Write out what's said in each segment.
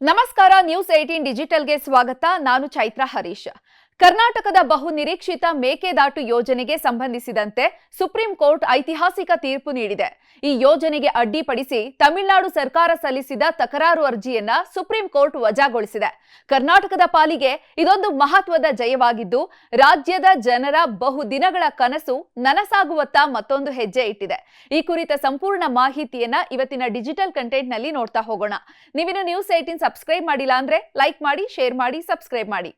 ನಮಸ್ಕಾರ news eighteen ಡಿಜಿಟಲ್ಗೆ ಸ್ವಾಗತ. ನಾನು ಚೈತ್ರ ಹರೀಶ್. ಕರ್ನಾಟಕದ ಬಹು ನಿರೀಕ್ಷಿತ ಮೇಕೆದಾಟು ಯೋಜನೆಗೆ ಸಂಬಂಧಿಸಿದಂತೆ ಸುಪ್ರೀಂ ಕೋರ್ಟ್ ಐತಿಹಾಸಿಕ ತೀರ್ಪು ನೀಡಿದೆ. ಈ ಯೋಜನೆಗೆ ಅಡ್ಡಿಪಡಿಸಿ ತಮಿಳುನಾಡು ಸರ್ಕಾರ ಸಲ್ಲಿಸಿದ ತಕರಾರು ಅರ್ಜಿಯನ್ನ ಸುಪ್ರೀಂ ಕೋರ್ಟ್ ವಜಾಗೊಳಿಸಿದೆ. ಕರ್ನಾಟಕದ ಪಾಲಿಗೆ ಇದೊಂದು ಮಹತ್ವದ ಜಯವಾಗಿದ್ದು, ರಾಜ್ಯದ ಜನರ ಬಹು ದಿನಗಳ ಕನಸು ನನಸಾಗುವತ್ತ ಮತ್ತೊಂದು ಹೆಜ್ಜೆ ಇಟ್ಟಿದೆ. ಈ ಕುರಿತ ಸಂಪೂರ್ಣ ಮಾಹಿತಿಯನ್ನ ಇವತ್ತಿನ ಡಿಜಿಟಲ್ ಕಂಟೆಂಟ್ನಲ್ಲಿ ನೋಡ್ತಾ ಹೋಗೋಣ. ನೀವಿನ ನ್ಯೂಸ್ ಏಟಿನ್ ಸಬ್ಸ್ಕ್ರೈಬ್ ಮಾಡಿಲ್ಲ ಅಂದ್ರೆ ಲೈಕ್ ಮಾಡಿ, ಶೇರ್ ಮಾಡಿ, ಸಬ್ಸ್ಕ್ರೈಬ್ ಮಾಡಿ.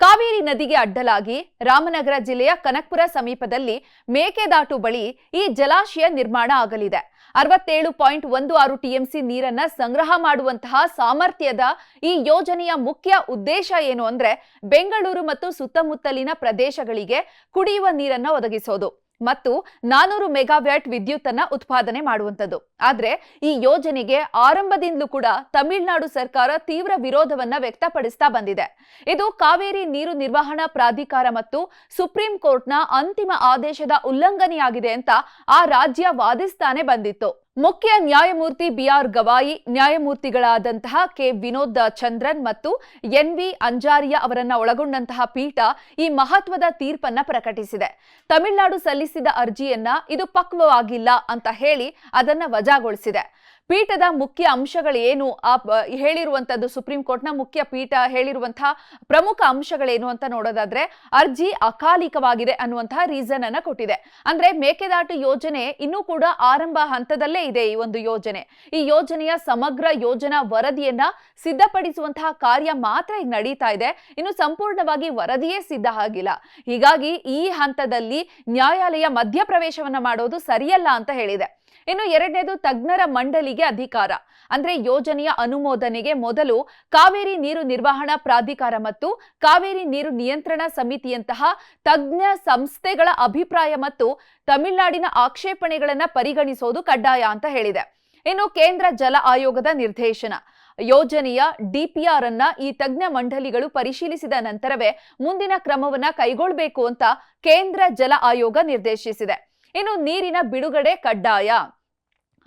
ಕಾವೇರಿ ನದಿಗೆ ಅಡ್ಡಲಾಗಿ ರಾಮನಗರ ಜಿಲ್ಲೆಯ ಕನಕ್ಪುರ ಸಮೀಪದಲ್ಲಿ ಮೇಕೆದಾಟು ಬಳಿ ಈ ಜಲಾಶಯ ನಿರ್ಮಾಣ ಆಗಲಿದೆ. ಅರವತ್ತೇಳು ಪಾಯಿಂಟ್ ಒಂದು ಆರು ಟಿಎಂಸಿ ನೀರನ್ನ ಸಂಗ್ರಹ ಮಾಡುವಂತಹ ಸಾಮರ್ಥ್ಯದ ಈ ಯೋಜನೆಯ ಮುಖ್ಯ ಉದ್ದೇಶ ಏನು ಅಂದ್ರೆ ಬೆಂಗಳೂರು ಮತ್ತು ಸುತ್ತಮುತ್ತಲಿನ ಪ್ರದೇಶಗಳಿಗೆ ಕುಡಿಯುವ ನೀರನ್ನ ಒದಗಿಸೋದು. ಮತ್ತು ನಾನೂರು ಮೆಗಾವ್ಯಾಟ್ ವಿದ್ಯುತ್ ಅನ್ನ ಉತ್ಪಾದನೆ ಮಾಡುವಂಥದ್ದು. ಆದ್ರೆ ಈ ಯೋಜನೆಗೆ ಆರಂಭದಿಂದಲೂ ಕೂಡ ತಮಿಳುನಾಡು ಸರ್ಕಾರ ತೀವ್ರ ವಿರೋಧವನ್ನ ವ್ಯಕ್ತಪಡಿಸ್ತಾ ಬಂದಿದೆ. ಇದು ಕಾವೇರಿ ನೀರು ನಿರ್ವಹಣಾ ಪ್ರಾಧಿಕಾರ ಮತ್ತು ಸುಪ್ರೀಂ ಕೋರ್ಟ್ನ ಅಂತಿಮ ಆದೇಶದ ಉಲ್ಲಂಘನೆಯಾಗಿದೆ ಅಂತ ಆ ರಾಜ್ಯ ವಾದಿಸ್ತಾನೆ ಬಂದಿತ್ತು. ಮುಖ್ಯ ನ್ಯಾಯಮೂರ್ತಿ ಬಿಆರ್ ಗವಾಯಿ, ನ್ಯಾಯಮೂರ್ತಿಗಳಾದಂತಹ ಕೆ. ವಿನೋದ್ ಚಂದ್ರನ್ ಮತ್ತು ಎನ್. ವಿ. ಅಂಜಾರಿಯಾ ಅವರನ್ನ ಒಳಗೊಂಡಂತಹ ಪೀಠ ಈ ಮಹತ್ವದ ತೀರ್ಪನ್ನ ಪ್ರಕಟಿಸಿದೆ. ತಮಿಳುನಾಡು ಸಲ್ಲಿಸಿದ ಅರ್ಜಿಯನ್ನ ಇದು ಪಕ್ವವಾಗಿಲ್ಲ ಅಂತ ಹೇಳಿ ಅದನ್ನ ವಜಾಗೊಳಿಸಿದೆ. ಪೀಠದ ಮುಖ್ಯ ಅಂಶಗಳೇನು? ಆ ಹೇಳಿರುವಂತದ್ದು ಸುಪ್ರೀಂ ಕೋರ್ಟ್ನ ಮುಖ್ಯ ಪೀಠ ಹೇಳಿರುವಂತಹ ಪ್ರಮುಖ ಅಂಶಗಳೇನು ಅಂತ ನೋಡೋದಾದ್ರೆ ಅರ್ಜಿ ಅಕಾಲಿಕವಾಗಿದೆ ಅನ್ನುವಂತಹ ರೀಸನ್ ಅನ್ನ ಕೊಟ್ಟಿದೆ. ಅಂದ್ರೆ ಮೇಕೆದಾಟು ಯೋಜನೆ ಇನ್ನೂ ಕೂಡ ಆರಂಭ ಹಂತದಲ್ಲೇ ಇದೆ ಈ ಒಂದು ಯೋಜನೆ. ಈ ಯೋಜನೆಯ ಸಮಗ್ರ ಯೋಜನಾ ವರದಿಯನ್ನ ಸಿದ್ಧಪಡಿಸುವಂತಹ ಕಾರ್ಯ ಮಾತ್ರ ಈಗ ನಡೀತಾ ಇದೆ. ಇನ್ನು ಸಂಪೂರ್ಣವಾಗಿ ವರದಿಯೇ ಸಿದ್ಧ ಆಗಿಲ್ಲ. ಹೀಗಾಗಿ ಈ ಹಂತದಲ್ಲಿ ನ್ಯಾಯಾಲಯ ಮಧ್ಯಪ್ರವೇಶವನ್ನ ಮಾಡೋದು ಸರಿಯಲ್ಲ ಅಂತ ಹೇಳಿದೆ. ಇನ್ನು ಎರಡನೇದು ತಜ್ಞರ ಮಂಡಳಿಗೆ ಅಧಿಕಾರ. ಅಂದ್ರೆ ಯೋಜನೆಯ ಅನುಮೋದನೆಗೆ ಮೊದಲು ಕಾವೇರಿ ನೀರು ನಿರ್ವಹಣಾ ಪ್ರಾಧಿಕಾರ ಮತ್ತು ಕಾವೇರಿ ನೀರು ನಿಯಂತ್ರಣ ಸಮಿತಿಯಂತಹ ತಜ್ಞ ಸಂಸ್ಥೆಗಳ ಅಭಿಪ್ರಾಯ ಮತ್ತು ತಮಿಳುನಾಡಿನ ಆಕ್ಷೇಪಣೆಗಳನ್ನು ಪರಿಗಣಿಸೋದು ಕಡ್ಡಾಯ ಅಂತ ಹೇಳಿದೆ. ಇನ್ನು ಕೇಂದ್ರ ಜಲ ಆಯೋಗದ ನಿರ್ದೇಶನ. ಯೋಜನೆಯ ಡಿಪಿಆರ್ ಅನ್ನ ಈ ತಜ್ಞ ಮಂಡಳಿಗಳು ಪರಿಶೀಲಿಸಿದ ನಂತರವೇ ಮುಂದಿನ ಕ್ರಮವನ್ನ ಕೈಗೊಳ್ಳಬೇಕು ಅಂತ ಕೇಂದ್ರ ಜಲ ಆಯೋಗ ನಿರ್ದೇಶಿಸಿದೆ. ಇನ್ನು ನೀರಿನ ಬಿಡುಗಡೆ ಕಡ್ಡಾಯ.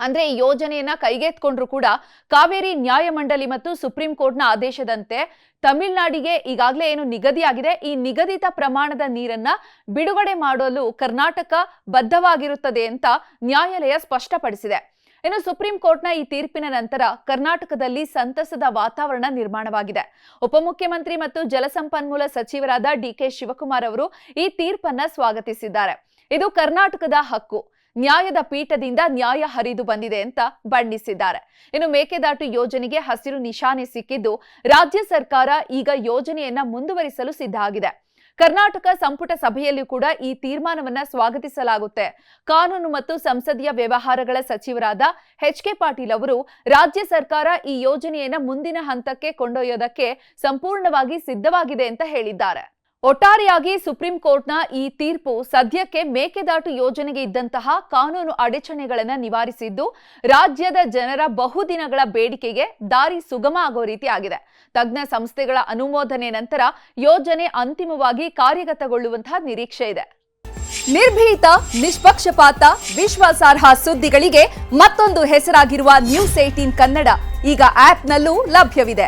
ಅಂದ್ರೆ ಈ ಯೋಜನೆಯನ್ನ ಕೈಗೆತ್ಕೊಂಡ್ರು ಕೂಡ ಕಾವೇರಿ ನ್ಯಾಯಮಂಡಳಿ ಮತ್ತು ಸುಪ್ರೀಂ ಕೋರ್ಟ್ನ ಆದೇಶದಂತೆ ತಮಿಳುನಾಡಿಗೆ ಈಗಾಗಲೇ ಏನು ನಿಗದಿಯಾಗಿದೆ. ಈ ನಿಗದಿತ ಪ್ರಮಾಣದ ನೀರನ್ನ ಬಿಡುಗಡೆ ಮಾಡಲು ಕರ್ನಾಟಕ ಬದ್ಧವಾಗಿರುತ್ತದೆ ಅಂತ ನ್ಯಾಯಾಲಯ ಸ್ಪಷ್ಟಪಡಿಸಿದೆ. ಇನ್ನು ಸುಪ್ರೀಂ ಕೋರ್ಟ್ನ ಈ ತೀರ್ಪಿನ ನಂತರ ಕರ್ನಾಟಕದಲ್ಲಿ ಸಂತಸದ ವಾತಾವರಣ ನಿರ್ಮಾಣವಾಗಿದೆ. ಉಪಮುಖ್ಯಮಂತ್ರಿ ಮತ್ತು ಜಲಸಂಪನ್ಮೂಲ ಸಚಿವರಾದ ಡಿಕೆ ಶಿವಕುಮಾರ್ ಅವರು ಈ ತೀರ್ಪನ್ನ ಸ್ವಾಗತಿಸಿದ್ದಾರೆ. ಇದು ಕರ್ನಾಟಕದ ಹಕ್ಕು. ನ್ಯಾಯದ ಪೀಠದಿಂದ ನ್ಯಾಯ ಹರಿದು ಬಂದಿದೆ ಅಂತ ಬಣ್ಣಿಸಿದ್ದಾರೆ. ಇನ್ನು ಮೇಕೆದಾಟು ಯೋಜನೆಗೆ ಹಸಿರು ನಿಶಾನೆ ಸಿಕ್ಕಿದ್ದು ರಾಜ್ಯ ಸರ್ಕಾರ ಈಗ ಯೋಜನೆಯನ್ನ ಮುಂದುವರಿಸಲು ಸಿದ್ಧ ಆಗಿದೆ. ಕರ್ನಾಟಕ ಸಂಪುಟ ಸಭೆಯಲ್ಲಿ ಕೂಡ ಈ ತೀರ್ಮಾನವನ್ನ ಸ್ವಾಗತಿಸಲಾಗುತ್ತೆ. ಕಾನೂನು ಮತ್ತು ಸಂಸದೀಯ ವ್ಯವಹಾರಗಳ ಸಚಿವರಾದ ಎಚ್ ಕೆ ಪಾಟೀಲ್ ಅವರು ರಾಜ್ಯ ಸರ್ಕಾರ ಈ ಯೋಜನೆಯನ್ನ ಮುಂದಿನ ಹಂತಕ್ಕೆ ಕೊಂಡೊಯ್ಯೋದಕ್ಕೆ ಸಂಪೂರ್ಣವಾಗಿ ಸಿದ್ಧವಾಗಿದೆ ಅಂತ ಹೇಳಿದ್ದಾರೆ. ಒಟ್ಟಾರೆಯಾಗಿ ಸುಪ್ರೀಂ ಕೋರ್ಟ್ನ ಈ ತೀರ್ಪು ಸದ್ಯಕ್ಕೆ ಮೇಕೆದಾಟು ಯೋಜನೆಗೆ ಇದ್ದಂತಹ ಕಾನೂನು ಅಡಚಣೆಗಳನ್ನು ನಿವಾರಿಸಿದ್ದು ರಾಜ್ಯದ ಜನರ ಬಹುದಿನಗಳ ಬೇಡಿಕೆಗೆ ದಾರಿ ಸುಗಮ ಆಗೋ ರೀತಿ ಆಗಿದೆ ತಜ್ಞ ಸಂಸ್ಥೆಗಳ ಅನುಮೋದನೆ ನಂತರ ಯೋಜನೆ ಅಂತಿಮವಾಗಿ ಕಾರ್ಯಗತಗೊಳ್ಳುವಂತಹ ನಿರೀಕ್ಷೆ ಇದೆ. ನಿರ್ಭೀತ, ನಿಷ್ಪಕ್ಷಪಾತ, ವಿಶ್ವಾಸಾರ್ಹ ಸುದ್ದಿಗಳಿಗೆ ಮತ್ತೊಂದು ಹೆಸರಾಗಿರುವ ನ್ಯೂಸ್ ಏಟೀನ್ ಕನ್ನಡ. ಈಗ ಆಪ್ನಲ್ಲೂ ಲಭ್ಯವಿದೆ.